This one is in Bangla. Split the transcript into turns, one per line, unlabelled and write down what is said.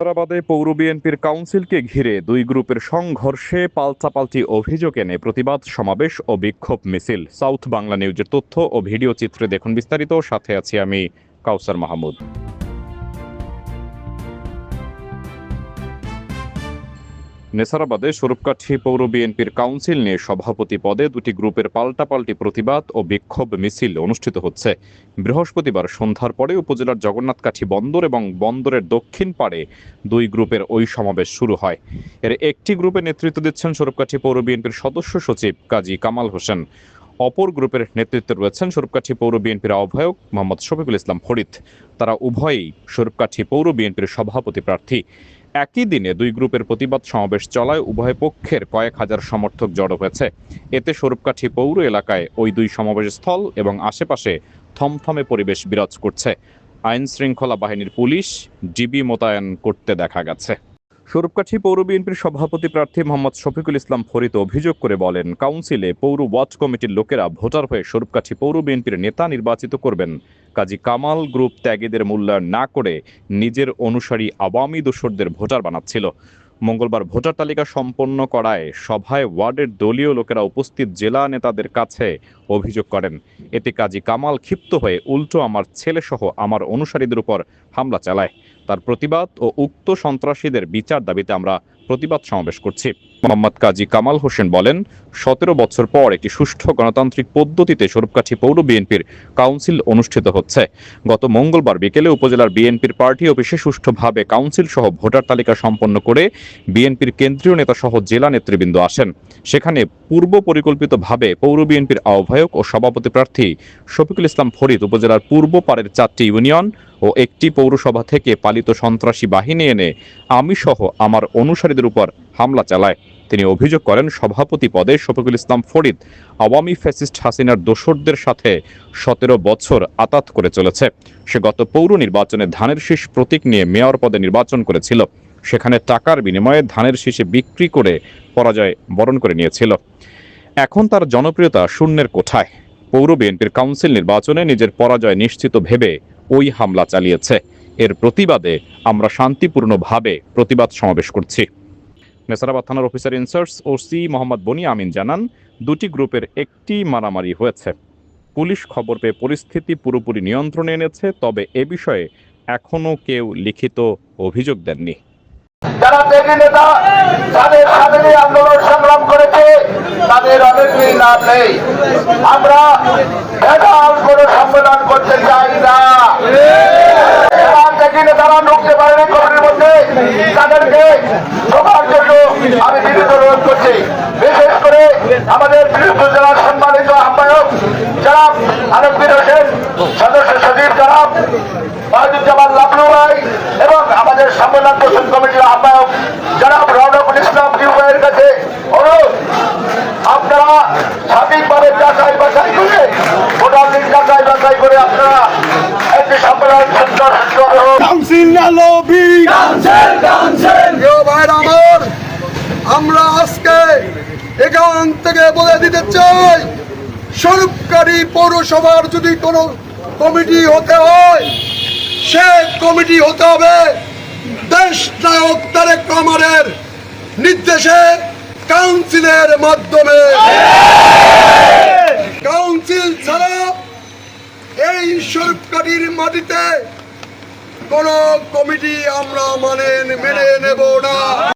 হায়দ্রাবাদে পৌর বিএনপির কাউন্সিলকে ঘিরে দুই গ্রুপের সংঘর্ষে পাল্টাপাল্টি অভিযোগ এনে প্রতিবাদ, সমাবেশ ও বিক্ষোভ মিছিল। সাউথ বাংলা নিউজের তথ্য ও ভিডিও চিত্রে দেখুন বিস্তারিত। সাথে আছি আমি কাউসার মাহমুদ। নেসারাবাদে স্বরূপকাঠি পৌর বিএনপির কাউন্সিল নিয়ে সভাপতি পদে দুটি গ্রুপের পাল্টাপাল্টি প্রতিবাদ ও বিক্ষোভ মিছিল অনুষ্ঠিত হচ্ছে। বৃহস্পতিবার সন্ধ্যার পরে উপজেলার জগন্নাথকাঠি বন্দর এবং বন্দরের দক্ষিণ পাড়ে দুই গ্রুপের ওই সমাবেশ শুরু হয়। এর একটি গ্রুপে নেতৃত্ব দিচ্ছেন স্বরূপকাঠি পৌর বিএনপির সদস্য সচিব কাজী কামাল হোসেন। অপর গ্রুপের নেতৃত্বে রয়েছেন স্বরূপকাঠি পৌর বিএনপির আহ্বায়ক মোহাম্মদ শফিকুল ইসলাম ফরিদ। তারা উভয়ই স্বরূপকাঠি পৌর বিএনপির সভাপতি প্রার্থী। একই দিনে দুই গ্রুপের প্রতিবাদ সমাবেশ চলায় উভয় পক্ষের কয়েক হাজার সমর্থক জড়ো হয়েছে। এতে স্বরূপকাঠি পৌর এলাকায় ওই দুই সমাবেশ স্থল এবং আশেপাশে থমথমে পরিবেশ বিরাজ করছে। আইন শৃঙ্খলা বাহিনীর পুলিশ, ডিবি মোতায়েন করতে দেখা গেছে। স্বরূপকাঠি পৌর বিএনপির সভাপতি প্রার্থী মোহাম্মদ শফিকুল ইসলাম ফরিদ অভিযোগ করে বলেন, কাউন্সিলে পৌর ওয়ার্ড কমিটির লোকেরা ভোটার হয়ে স্বরূপকাঠি পৌর বিএনপির নেতা নির্বাচিত করবেন কাজী কামাল গ্রুপ ত্যাগীদের মূল্যায়ন না করে নিজের অনুসারী আওয়ামী দোসরদের ভোটার বানাচ্ছিল। মঙ্গলবার ভোটার তালিকা সম্পন্ন করায় সভায় ওয়ার্ডের দলীয় লোকেরা উপস্থিত জেলা নেতাদের কাছে অভিযোগ করেন। এতে কাজী কামাল ক্ষিপ্ত হয়ে উল্টো আমার ছেলেসহ আমার অনুসারীদের উপর হামলা চালায়। তার প্রতিবাদ ও উক্ত সন্ত্রাসীদের বিচার দাবিতে আমরা প্রতিবাদ সমাবেশ করছি। মোহাম্মদ কাজী কামাল হোসেন বলেন, সতেরো বছর পর একটি সুষ্ঠু গণতান্ত্রিক পদ্ধতিতে স্বরূপকাঠি পৌর বিএনপির কাউন্সিল অনুষ্ঠিত হচ্ছে। গত মঙ্গলবার বিকেলে উপজেলার বিএনপির পার্টি অফিসে সুষ্ঠুভাবে কাউন্সিল সহ ভোটার তালিকা সম্পন্ন করে বিএনপির কেন্দ্রীয় নেতা সহ জেলা নেতৃবৃন্দ আসেন। সেখানে পূর্ব পরিকল্পিতভাবে পৌর বিএনপির আহ্বায়ক ও সভাপতি প্রার্থী শফিকুল ইসলাম ফরিদ, উপজেলার পূর্ব পাড়ের চারটি ইউনিয়ন ও একটি পৌরসভা থেকে পালিত সন্ত্রাসী বাহিনী এনে আমি সহ আমার অনুসারীদের উপর হামলা চালায়। তিনি অভিযোগ করেন, সভাপতি পদে শফিকুল ইসলাম ফরিদ আওয়ামী ফ্যাসিস্ট হাসিনার দোসরদের সাথে সতেরো বছর আতাত করে চলেছে। সে গত পৌর নির্বাচনে ধানের শীষ প্রতীক নিয়ে মেয়র পদে নির্বাচন করেছিল। সেখানে টাকার বিনিময়ে ধানের শীষে বিক্রি করে পরাজয় বরণ করে নিয়েছিল। এখন তার জনপ্রিয়তা শূন্যের কোঠায়। পৌর বিএনপির কাউন্সিল নির্বাচনে নিজের পরাজয় নিশ্চিত ভেবে ওই হামলা চালিয়েছে। এর প্রতিবাদে আমরা শান্তিপূর্ণভাবে প্রতিবাদ সমাবেশ করছি। নেসারাবাদ থানার officer in charge OC Mohammad Boni Amin জানান, দুটি গ্রুপের একটি মারামারি হয়েছে। পুলিশ খবর পেয়ে পরিস্থিতি পুরোপুরি নিয়ন্ত্রণে এনেছে, তবে এ বিষয়ে এখনও কেউ লিখিত অভিযোগ দেননি।
যারা নেতা আন্দোলন সংগ্রাম করেছে, তাদের নেই আমরা করতে চাই না। যারা নেতারা ঢুকতে পারেনি মধ্যে, তাদেরকে জন্য আমি বিরত রোধ করছি। বিশেষ করে আমাদের জেলার সম্মানিত আহ্বায়ক, যারা হোসেন, সদস্য যারা এবং আমাদের সম্মেলন পোষণ কমিটির আহ্বায়ক জনাব রৌনকুল ইসলাম জিউবাইয়ের কাছে অনুরোধ। আপনারা যাচাই বাছাই করে যাচাই করে আপনারা একটি সম্মেলন সুন্দর সুন্দর
কাউন্সিল না লবি। প্রিয় ভাইরা আমার আমরা আজকে এখান থেকে বলে দিতে চাই স্বরূপকারী পৌরসভার যদি কোনো কমিটি হতে হয় সে কমিটি হতে হবে দেশ নায়ক তারেক রহমানের নির্দেশে কাউন্সিলের মাধ্যমে। কাউন্সিল ছাড়া এই সরকারির মাটিতে কোন কমিটি আমরা মানে মেনে নেব না।